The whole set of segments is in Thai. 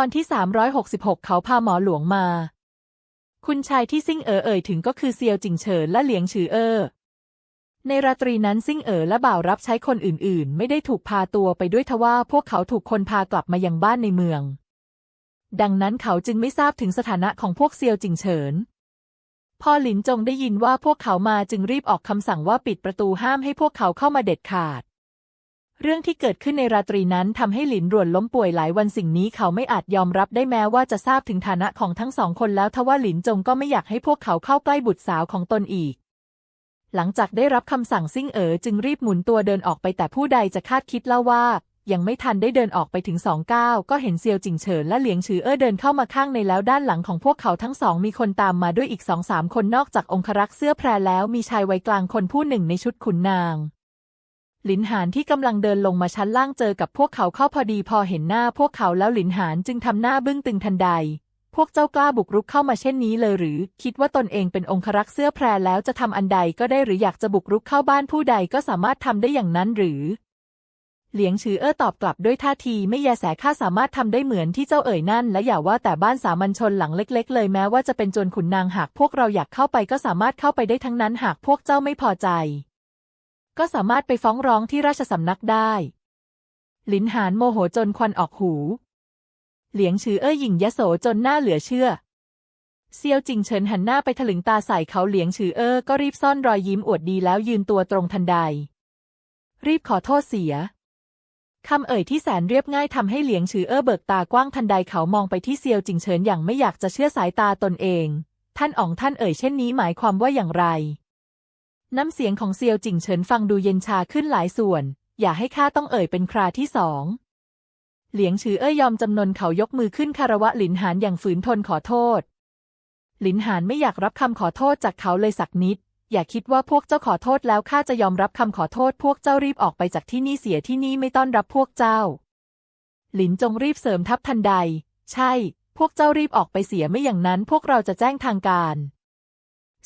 ตอนที่ 366 เขาพาหมอหลวงมา คุณชายที่ซิ่งเอ๋อเอ่ยถึงก็คือเซียวจิงเฉินและเหลียงฉือเอ๋อในราตรีนั้นซิ่งเอ๋อและบ่าวรับใช้คนอื่นๆ ไม่ได้ถูกพาตัวไปด้วยทว่าพวกเขาถูกคนพากลับมายังบ้านในเมือง ดังนั้นเขาจึงไม่ทราบถึงสถานะของพวกเซียวจิงเฉินพอหลินจงได้ยินว่าพวกเขามาจึงรีบออกคำสั่งว่าปิดประตูห้ามให้พวกเขาเข้ามาเด็ดขาด เรื่องที่เกิดขึ้นในราตรีนั้นทำให้หลินรวนล้มป่วยหลายวันสิ่งนี้เขาไม่อาจยอมรับได้แม้ว่าจะทราบถึงฐานะของทั้งสองคนแล้วทว่าหลินจงก็ไม่อยากให้พวกเขาเข้าใกล้บุตรสาวของตนอีก หลังจากได้รับคำสั่งซิ่งเอ๋อจึงรีบหมุนตัวเดินออกไปแต่ผู้ใดจะคาดคิดเล่าว่า ยังไม่ทันได้เดินออกไปถึงสองก้าวก็เห็นเซียวจิงเฉินและเหลียงฉือเอ้อเดินเข้ามาข้างในแล้วด้านหลังของพวกเขาทั้งสองมีคนตามมาด้วยอีกสองสามคนนอกจากองครักษ์เสื้อแพรแล้วมีชายวัยกลางคนผู้หนึ่งในชุดขุนนาง หลินหานที่กำลังเดินลงมาชั้นล่างเจอกับพวกเขาเข้าพอดีพอเห็นหน้าพวกเขาแล้วหลินหานจึงทำหน้าบึ้งตึงทันใด พวกเจ้ากล้าบุกรุกเข้ามาเช่นนี้เลยหรือ คิดว่าตนเองเป็นองครักษ์เสื้อแพรแล้วจะทำอันใดก็ได้หรืออยากจะบุกรุกเข้าบ้านผู้ใดก็สามารถทำได้อย่างนั้นหรือ เหลียงฉือเอ้อตอบกลับด้วยท่าทีไม่แยแสข้าสามารถทำได้เหมือนที่เจ้าเอ่ยนั่น และอย่าว่าแต่บ้านสามัญชนหลังเล็ก ๆ เลยแม้ว่าจะเป็นจนขุนนางหากพวกเราอยากเข้าไปก็สามารถเข้าไปได้ทั้งนั้นหากพวกเจ้าไม่พอใจ ก็สามารถไปฟ้องร้องที่ราชสำนักได้ หลินหานโมโหจนควันออกหู เหลียงฉือเอ้ยหยิ่งยโสจนหน้าเหลือเชื่อ เซียวจิงเฉินหันหน้าไปถลึงตาใส่เขาเหลียงฉือเอ้อก็รีบซ่อนรอยยิ้มอวดดีแล้วยืนตัวตรงทันใด รีบขอโทษเสียคำเอ่ยที่แสนเรียบง่ายทำให้เหลียงฉือเอ้อเบิกตากว้างทันใดเขามองไปที่เซียวจิงเฉินอย่างไม่อยากจะเชื่อสายตาตนเอง ท่านอ๋องท่านเอ่ยเช่นนี้หมายความว่าอย่างไร น้ำเสียงของเซียวจิงเฉินฟังดูเย็นชาขึ้นหลายส่วน อย่าให้ข้าต้องเอ่ยเป็นคราที่สองเหลียงฉือเอ้ยยอมจำนนเขายกมือขึ้นคารวะหลินหานอย่างฝืนทนขอโทษ หลินหานไม่อยากรับคำขอโทษจากเขาเลยสักนิด อย่าคิดว่าพวกเจ้าขอโทษแล้วข้าจะยอมรับคำขอโทษ พวกเจ้ารีบออกไปจากที่นี่เสียที่นี่ไม่ต้อนรับพวกเจ้า หลินจงรีบเสริมทัพทันใด ใช่ พวกเจ้ารีบออกไปเสียไม่อย่างนั้น พวกเราจะแจ้งทางการ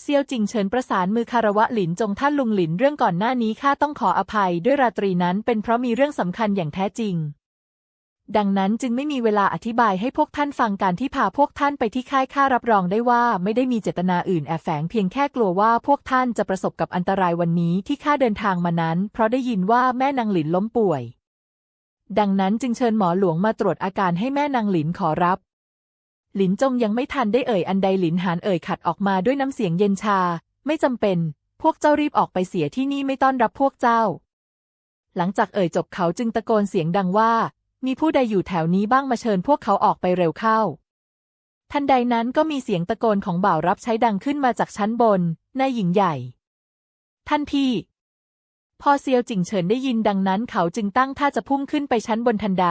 เซียวจิงเฉินประสานมือคารวะหลินจงท่านลุงหลินเรื่องก่อนหน้านี้ข้าต้องขออภัยด้วยราตรีนั้นเป็นเพราะมีเรื่องสำคัญอย่างแท้จริง ดังนั้นจึงไม่มีเวลาอธิบายให้พวกท่านฟังการที่พาพวกท่านไปที่ค่ายข้ารับรองได้ว่าไม่ได้มีเจตนาอื่นแอบแฝงเพียงแค่กลัวว่าพวกท่านจะประสบกับอันตรายวันนี้ที่ข้าเดินทางมานั้น เพราะได้ยินว่าแม่นางหลินล้มป่วย ดังนั้นจึงเชิญหมอหลวงมาตรวจอาการให้แม่นางหลินขอรับ หลินจงยังไม่ทันได้เอ่ยอันใดหลินหานเอ่ยขัดออกมาด้วยน้ำเสียงเย็นชา ไม่จำเป็น พวกเจ้ารีบออกไปเสียที่นี่ไม่ต้อนรับพวกเจ้า หลังจากเอ่ยจบเขาจึงตะโกนเสียงดังว่า มีผู้ใดอยู่แถวนี้บ้างมาเชิญพวกเขาออกไปเร็วเข้า ทันใดนั้นก็มีเสียงตะโกนของบ่าวรับใช้ดังขึ้นมาจากชั้นบนนายหญิงใหญ่ ท่านพี่ พอเซียวจิงเฉินได้ยินดังนั้นเขาจึงตั้งท่าจะพุ่งขึ้นไปชั้นบนทันใด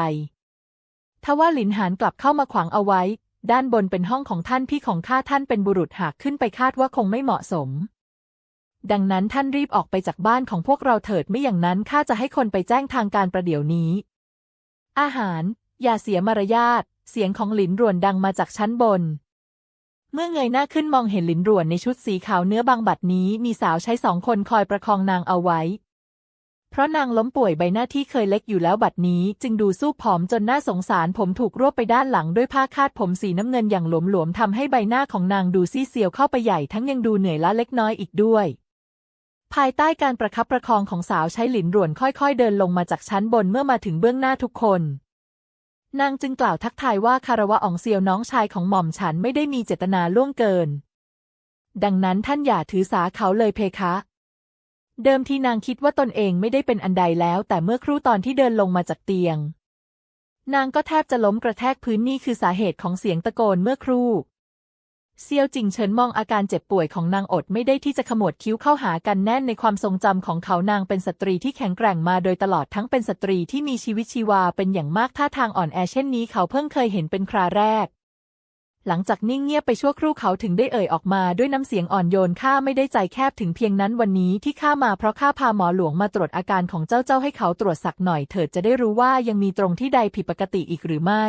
ทว่าหลินหานกลับเข้ามาขวางเอาไว้ ด้านบนเป็นห้องของท่านพี่ของข้าท่านเป็นบุรุษหากขึ้นไปคาดว่าคงไม่เหมาะสม ดังนั้นท่านรีบออกไปจากบ้านของพวกเราเถิดไม่อย่างนั้นข้าจะให้คนไปแจ้งทางการประเดี๋ยวนี้ อาหาร อย่าเสียมารยาทเสียงของหลินรวนดังมาจากชั้นบน เมื่อเงยหน้าขึ้นมองเห็นหลินรวนในชุดสีขาวเนื้อบางบัดนี้มีสาวใช้สองคนคอยประคองนางเอาไว้ เพราะนางล้มป่วยใบหน้าที่เคยเล็กอยู่แล้วบัดนี้ จึงดูสู้ผอมจนน่าสงสารผมถูกรวบไปด้านหลังด้วยผ้าคาดผมสีน้ำเงินอย่างหลวมๆทำให้ใบหน้าของนางดูซีเซียวเข้าไปใหญ่ทั้งยังดูเหนื่อยล้าเล็กน้อยอีกด้วย ภายใต้การประคับประคองของสาวใช้หลินร่วนค่อยๆ เดินลงมาจากชั้นบนเมื่อมาถึงเบื้องหน้าทุกคนนางจึงกล่าวทักทายว่าคารวะอองเซียวน้องชายของหม่อมฉันไม่ได้มีเจตนาล่วงเกิน ดังนั้นท่านอย่าถือสาเขาเลยเพคะ เดิมทีนางคิดว่าตนเองไม่ได้เป็นอันใดแล้ว แต่เมื่อครู่ตอนที่เดินลงมาจากเตียง นางก็แทบจะล้มกระแทกพื้นนี่คือสาเหตุของเสียงตะโกนเมื่อครู่ เซียวจิงเฉินมองอาการเจ็บป่วยของนางอดไม่ได้ที่จะขมวดคิ้วเข้าหากันแน่นในความทรงจำของเขานางเป็นสตรีที่แข็งแกร่งมาโดยตลอดทั้งเป็นสตรีที่มีชีวิตชีวาเป็นอย่างมากท่าทางอ่อนแอเช่นนี้เขาเพิ่งเคยเห็นเป็นคราแรก หลังจากนิ่งเงียบไปชั่วครู่เขาถึงได้เอ่ยออกมาด้วยน้ำเสียงอ่อนโยนข้าไม่ได้ใจแคบถึงเพียงนั้นวันนี้ที่ข้ามาเพราะข้าพาหมอหลวงมาตรวจอาการของเจ้าเจ้าให้เขาตรวจสักหน่อยเถิดจะได้รู้ว่ายังมีตรงที่ใดผิดปกติอีกหรือไม่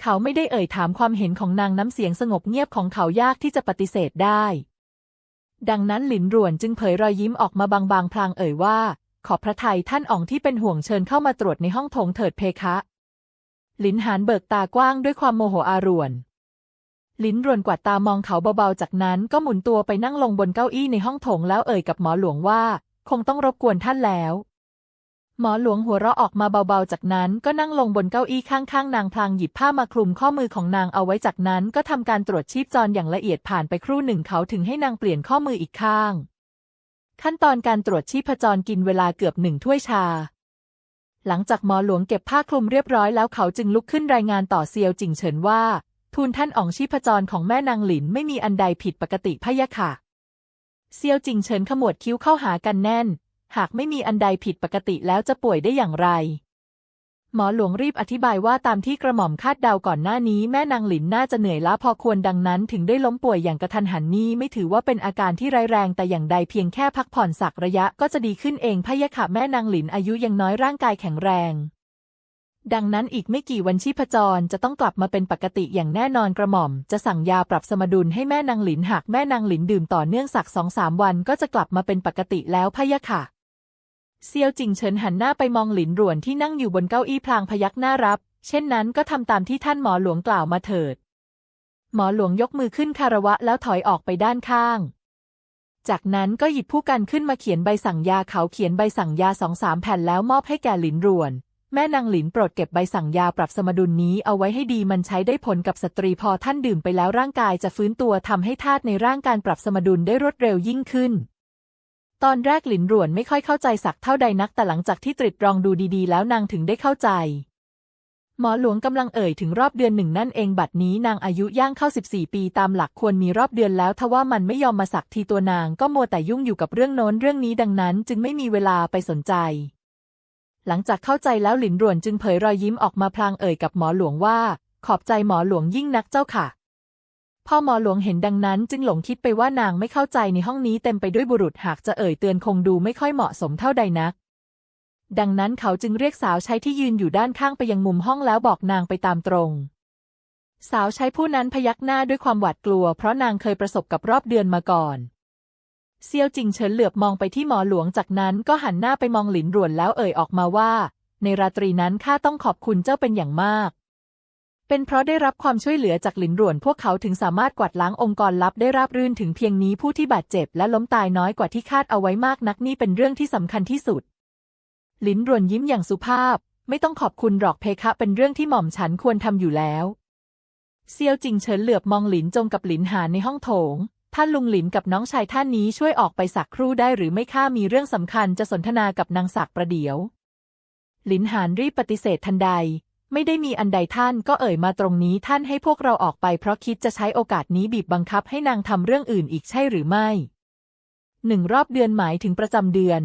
เขาไม่ได้เอ่ยถามความเห็นของนางน้ำเสียงสงบเงียบของเขายากที่จะปฏิเสธได้ ดังนั้นหลินรวนจึงเผยรอยยิ้มออกมาบางๆพลางเอ่ยว่า ขอบพระทัยท่านอ๋องที่เป็นห่วงเชิญเข้ามาตรวจในห้องโถงเถิดเพคะ หลินหานเบิกตากว้างด้วยความโมโหอารวน ลิ้นรวนกวาดตามองเขาเบาๆ จากนั้นก็หมุนตัวไปนั่งลงบนเก้าอี้ในห้องโถงแล้วเอ่ยกับหมอหลวงว่า คงต้องรบกวนท่านแล้ว หมอหลวงหัวเราะออกมาเบาๆ จากนั้นก็นั่งลงบนเก้าอี้ข้างๆ นางพลางหยิบผ้ามาคลุมข้อมือของนางเอาไว้จากนั้นก็ทำการตรวจชีพจรอย่างละเอียดผ่านไปครู่หนึ่งเขาถึงให้นางเปลี่ยนข้อมืออีกข้าง ขั้นตอนการตรวจชีพจรกินเวลาเกือบหนึ่งถ้วยชาหลังจากหมอหลวงเก็บผ้าคลุมเรียบร้อยแล้วเขาจึงลุกขึ้นรายงานต่อเซียวจิงเฉินว่า ทูลท่านอ๋องชีพจรของแม่นางหลินไม่มีอันใดผิดปกติพะยะค่ะ เซียวจิงเฉินขมวดคิ้วเข้าหากันแน่น หากไม่มีอันใดผิดปกติแล้วจะป่วยได้อย่างไร หมอหลวงรีบอธิบายว่าตามที่กระหม่อมคาดเดาก่อนหน้านี้แม่นางหลินน่าจะเหนื่อยล้าพอควรดังนั้น ถึงได้ล้มป่วยอย่างกระทันหันนี้ไม่ถือว่าเป็นอาการที่ร้ายแรงแต่อย่างใดเพียงแค่พักผ่อนสักระยะก็จะดีขึ้นเองพะยะค่ะแม่นางหลินอายุยังน้อยร่างกายแข็งแรง ดังนั้นอีกไม่กี่วันชีพจรจะต้องกลับมาเป็นปกติอย่างแน่นอนกระหม่อม จะสั่งยาปรับสมดุลให้แม่นางหลินหากแม่นางหลินดื่มต่อเนื่องสักสองสามวันก็จะกลับมาเป็นปกติแล้วพะยะค่ะ เซียวจิงเฉินหันหน้าไปมองหลินรวนที่นั่งอยู่บนเก้าอี้พลางพยักหน้ารับ เช่นนั้นก็ทำตามที่ท่านหมอหลวงกล่าวมาเถิด หมอหลวงยกมือขึ้นคารวะแล้วถอยออกไปด้านข้าง จากนั้นก็หยิบผู้กันขึ้นมาเขียนใบสั่งยาเขาเขียนใบสั่งยาสองสามแผ่นแล้วมอบให้แก่หลินรวน แม่นางหลินโปรดเก็บใบสั่งยาปรับสมดุลนี้เอาไว้ให้ดีมันใช้ได้ผลกับสตรีพอท่านดื่มไปแล้วร่างกายจะฟื้นตัวทำให้ธาตุในร่างการปรับสมดุลได้รวดเร็วยิ่งขึ้น ตอนแรกหลินหรวนไม่ค่อยเข้าใจสักเท่าใดนักแต่หลังจากที่ตริตรองดูดีๆ แล้วนางถึงได้เข้าใจ หมอหลวงกำลังเอ่ยถึงรอบเดือนหนึ่งนั่นเองบัดนี้นางอายุย่างเข้า 14 ปีตามหลักควรมีรอบเดือนแล้วทว่ามันไม่ยอมมาสักทีตัวนางก็มัวแต่ยุ่งอยู่กับเรื่องโน้นเรื่องนี้ดังนั้น จึงไม่มีเวลาไปสนใจ หลังจากเข้าใจแล้วหลินรวนจึงเผยรอยยิ้มออกมาพลางเอ่ยกับหมอหลวงว่า ขอบใจหมอหลวงยิ่งนักเจ้าค่ะ พ่อหมอหลวงเห็นดังนั้นจึงหลงคิดไปว่านางไม่เข้าใจในห้องนี้เต็มไปด้วยบุรุษหากจะเอ่ยเตือนคงดูไม่ค่อยเหมาะสมเท่าใดนัก ดังนั้นเขาจึงเรียกสาวใช้ที่ยืนอยู่ด้านข้างไปยังมุมห้องแล้วบอกนางไปตามตรง สาวใช้ผู้นั้นพยักหน้าด้วยความหวาดกลัว เพราะนางเคยประสบกับรอบเดือนมาก่อน เซียวจิงเฉินเหลือบมองไปที่หมอหลวงจากนั้นก็หันหน้าไปมองหลินรวนแล้วเอ่ยออกมาว่า ในราตรีนั้นข้าต้องขอบคุณเจ้าเป็นอย่างมาก เป็นเพราะได้รับความช่วยเหลือจากหลินรวนพวกเขาถึงสามารถกวาดล้างองค์กรลับได้ราบรื่นถึงเพียงนี้ผู้ที่บาดเจ็บและล้มตายน้อยกว่าที่คาดเอาไว้มากนักนี่เป็นเรื่องที่สำคัญที่สุด หลินรวนยิ้มอย่างสุภาพ ไม่ต้องขอบคุณหรอกเพคะเป็นเรื่องที่หม่อมฉันควรทำอยู่แล้วเซียวจิงเฉินเหลือบมองหลินจงกับหลินหานในห้องโถง ท่านลุงหลินกับน้องชายท่านนี้ช่วยออกไปสักครู่ได้หรือไม่ข้ามีเรื่องสำคัญจะสนทนากับนางสักประเดี๋ยว หลินหานรีบปฏิเสธทันใด ไม่ได้มีอันใดท่านก็เอ่ยมาตรงนี้ท่านให้พวกเราออกไปเพราะคิดจะใช้โอกาสนี้บีบบังคับให้นางทำเรื่องอื่นอีกใช่หรือไม่หนึ่งรอบเดือนหมายถึงประจำเดือน